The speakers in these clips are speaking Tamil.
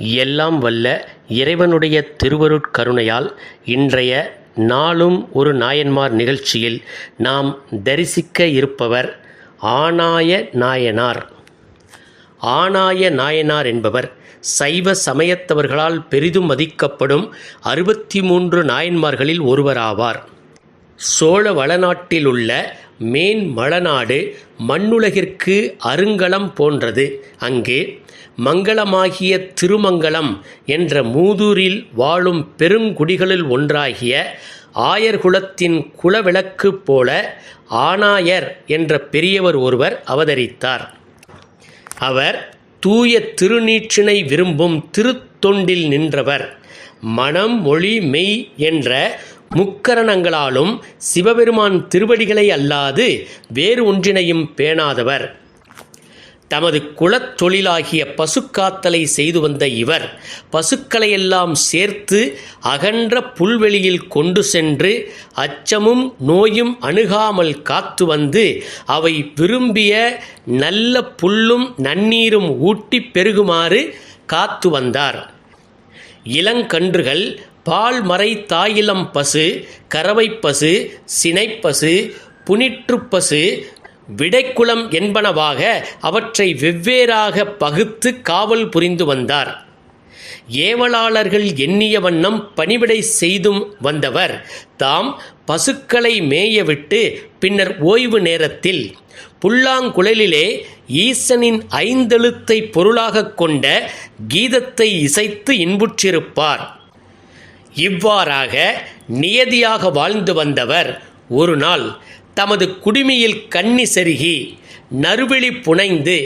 எல்லாம் வல்ல இறைவனுடைய திருவருட்கருணையால் இன்றைய நாளும் ஒரு நாயன்மார் நிகழ்ச்சியில் நாம் தரிசிக்க இருப்பவர் ஆனாய நாயனார். ஆனாய நாயனார் என்பவர் சைவ சமயத்தவர்களால் பெரிதும் மதிக்கப்படும் அறுபத்தி மூன்று நாயன்மார்களில் ஒருவராவார். சோழ வளநாட்டிலுள்ள மேன் மழநாடு மண்ணுலகிற்கு அருங்கலம் போன்றது. அங்கே மங்களமாகிய திருமங்கலம் என்ற மூதூரில் வாழும் பெருங்குடிகளுள் ஒன்றாகிய ஆயர்குலத்தின் குலவிளக்கு போல ஆனாயர் என்ற பெரியவர் ஒருவர் அவதரித்தார். அவர் தூய திருநீற்றினை விரும்பும் திருத்தொண்டில் நின்றவர். மனம் மொழி மெய் என்ற முக்கரணங்களாலும் சிவபெருமான் திருவடிகளை அல்லாது வேறு ஒன்றினையும் பேணாதவர். தமது குலத்தொழிலாகிய பசுக்காத்தலை செய்து வந்த இவர் பசுக்களையெல்லாம் சேர்த்து அகன்ற புல்வெளியில் கொண்டு சென்று அச்சமும் நோயும் அணுகாமல் காத்து வந்து அவை விரும்பிய நல்ல புல்லும் நன்னீரும் ஊட்டி பெருகுமாறு காத்து வந்தார். இளங்கன்றுகள் பால் மறை தாயிலம் பசு கறவைப்பசு சினைப்பசு புனிற்றுப்பசு விடைக்குளம் என்பனவாக அவற்றை வெவ்வேறாக பகுத்து காவல் புரிந்து வந்தார். ஏவலாளர்கள் எண்ணிய வண்ணம் பணிவிடை செய்தும் வந்தவர். தாம் பசுக்களை மேயவிட்டு பின்னர் ஓய்வு நேரத்தில் புல்லாங்குழலிலே ஈசனின் ஐந்தெழுத்தை பொருளாகக் கொண்ட கீதத்தை இசைத்து இன்புற்றிருப்பார். இவ்வாறாக நியதியாக வாழ்ந்து வந்தவர் ஒரு நாள் தமது குடுமியில் கண்ணி செருகி நறுவிழி புனைந்து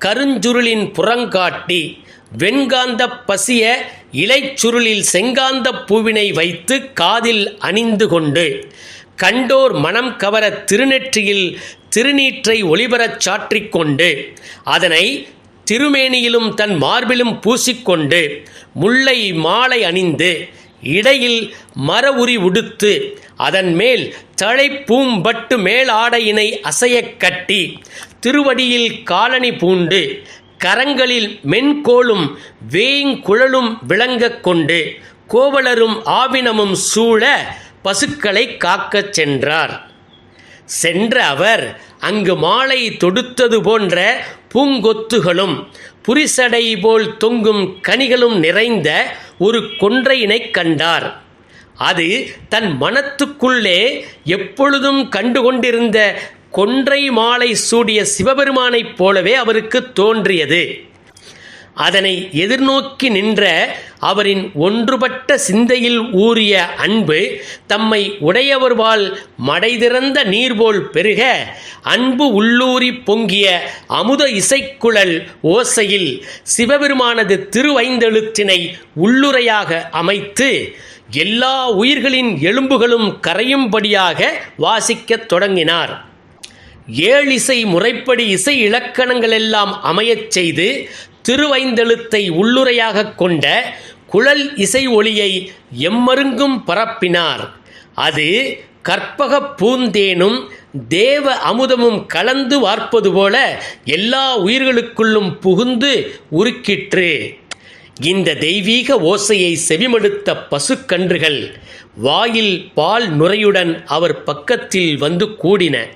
கருஞ்சுருளின் புறங்காட்டி வெண்காந்த பசிய இலைச்சுருளில் செங்காந்த பூவினை வைத்து காதில் அணிந்து கொண்டு கண்டோர் மனம் கவர திருநெற்றியில் திருநீற்றை ஒளிபரச் சாற்றிக்கொண்டு அதனை திருமேனியிலும் தன் மார்பிலும் பூசிக்கொண்டு முல்லை மாலை அணிந்து இடையில் மர உரி உடுத்து அதன் மேல் தழைப்பூம்பட்டு மேலாடையினை அசையக் கட்டி திருவடியில் காலணி பூண்டு கரங்களில் மென்கோலும் வேங்குழலும் விளங்கக் கொண்டு கோவலரும் ஆவினமும் சூழ பசுக்களை காக்கச் சென்றார். சென்ற அவர் அங்கு மாலை தொடுத்தது போன்ற பூங்கொத்துகளும் புரிசடை போல் தொங்கும் கனிகளும் நிறைந்த ஒரு கொன்றையினைக் கண்டார். அது தன் மனத்துக்குள்ளே எப்பொழுதும் கண்டுகொண்டிருந்த கொன்றை மாலை சூடிய சிவபெருமானைப் போலவே அவருக்கு தோன்றியது. அதனை எதிர்நோக்கி நின்ற அவரின் ஒன்றுபட்ட சிந்தையில் ஊறிய அன்பு தம்மை உடையவர்வால் மடைதிறந்த நீர்போல் பெருக அன்பு உள்ளூரி பொங்கிய அமுத இசைக்குழல் ஓசையில் சிவபெருமானது திருவைந்தெழுத்தினை உள்ளுரையாக அமைத்து எல்லா உயிர்களின் எலும்புகளும் கரையும்படியாக வாசிக்கத் தொடங்கினார். ஏழிசை முறைப்படி இசை இலக்கணங்களெல்லாம் அமையச் செய்து திருவைந்தெழுத்தை உள்ளுரையாகக் கொண்ட குழல் இசை ஒளியை எம்மருங்கும் பரப்பினார். அது கற்பகப் பூந்தேனும் தேவ அமுதமும் கலந்து வார்ப்பது போல எல்லா உயிர்களுக்குள்ளும் புகுந்து உருக்கிற்று. இந்த தெய்வீக ஓசையை செவிமடுத்த பசுக்கன்றுகள் வாயில் பால் நுரையுடன் அவர் பக்கத்தில் வந்து கூடின.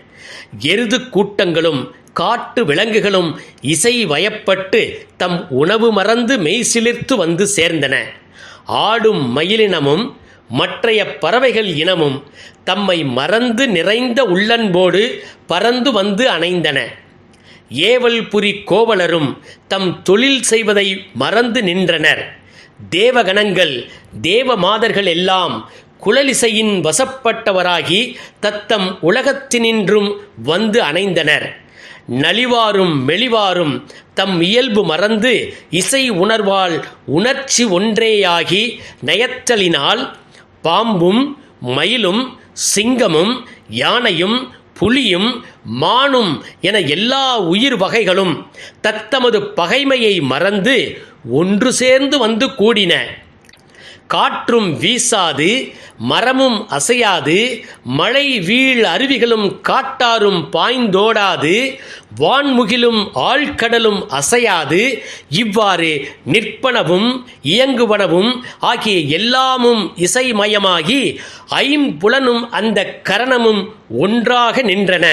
எருது கூட்டங்களும் காட்டு விலங்குகளும் இசை வயப்பட்டு தம் உணவு மறந்து மெய்சிலிர்த்து வந்து சேர்ந்தன. ஆடும் மயிலினமும் மற்றைய பறவைகள் இனமும் தம்மை மறந்து நிறைந்த உள்ளன்போடு பறந்து வந்து அணைந்தன. ஏவல் புரி கோவலரும் தம் தொழில் செய்வதை மறந்து நின்றனர். தேவகணங்கள் தேவ மாதர்கள் எல்லாம் குழலிசையின் வசப்பட்டவராகி தத்தம் உலகத்தினின்றும் வந்து அணைந்தனர். நலிவாரும் மெளிவாரும் தம் இயல்பு மறந்து இசை உணர்வால் உணர்ச்சி ஒன்றேயாகி நயத்தலினால் பாம்பும் மயிலும் சிங்கமும் யானையும் புலியும் மானும் என எல்லா உயிர் வகைகளும் தத்தமது பகைமையை மறந்து ஒன்று சேர்ந்து வந்து கூடின காற்றும் வீசாது மரமும் அசையாது மழை வீழ் அருவிகளும் காட்டாரும் பாய்ந்தோடாது வான்முகிலும் ஆழ்கடலும் அசையாது இவ்வாறு நிற்பனவும் இயங்குவனவும் ஆகிய எல்லாமும் இசைமயமாகி ஐம்புலனும் அந்த கரணமும் ஒன்றாக நின்றன.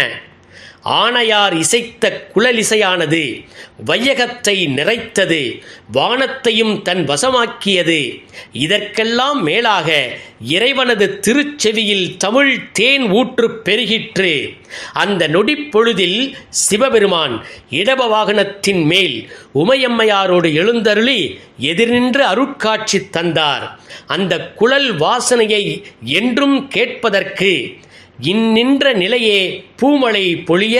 ஆணையார் இசைத்த குழலிசையானது வையகத்தை நிறைத்தது வானத்தையும் தன் வசமாக்கியது. இதற்கெல்லாம் மேலாக இறைவனது திருச்செவியில் தமிழ் தேன் ஊற்று பெருகிற்று. அந்த நொடிப்பொழுதில் சிவபெருமான் இடப வாகனத்தின் மேல் உமையம்மையாரோடு எழுந்தருளி எதிர்நின்று அருட்காட்சி தந்தார். அந்த குழல் வாசனையை என்றும் கேட்பதற்கு இந்நின்ற நிலையே பூமழை பொழிய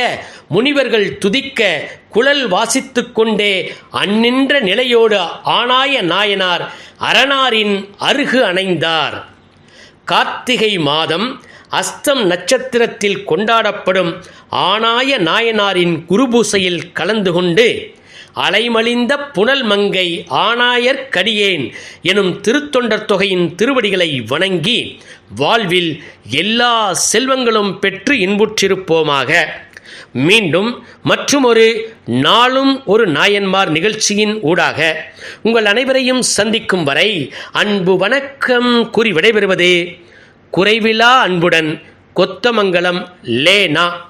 முனிவர்கள் துதிக்க குழல் வாசித்து கொண்டே அந்நின்ற நிலையோடு ஆனாய நாயனார் அரணாரின் அருகு அணைந்தார். கார்த்திகை மாதம் அஸ்தம் நட்சத்திரத்தில் கொண்டாடப்படும் ஆனாய நாயனாரின் குருபூசையில் கலந்து கொண்டு அலைமலிந்த புனல் மங்கை ஆனாயர் கடியேன் எனும் திருத்தொண்டர் தொகையின் திருவடிகளை வணங்கி வாழ்வில் எல்லா செல்வங்களும் பெற்று இன்புற்றிருப்போமாக. மீண்டும் மற்றுமொரு நாளும் ஒரு நாயன்மார் நிகழ்ச்சியின் ஊடாக உங்கள் அனைவரையும் சந்திக்கும் வரை அன்பு வணக்கம் கூறி விடைபெறுவது குறைவிலா அன்புடன் கொத்தமங்கலம் லேனா.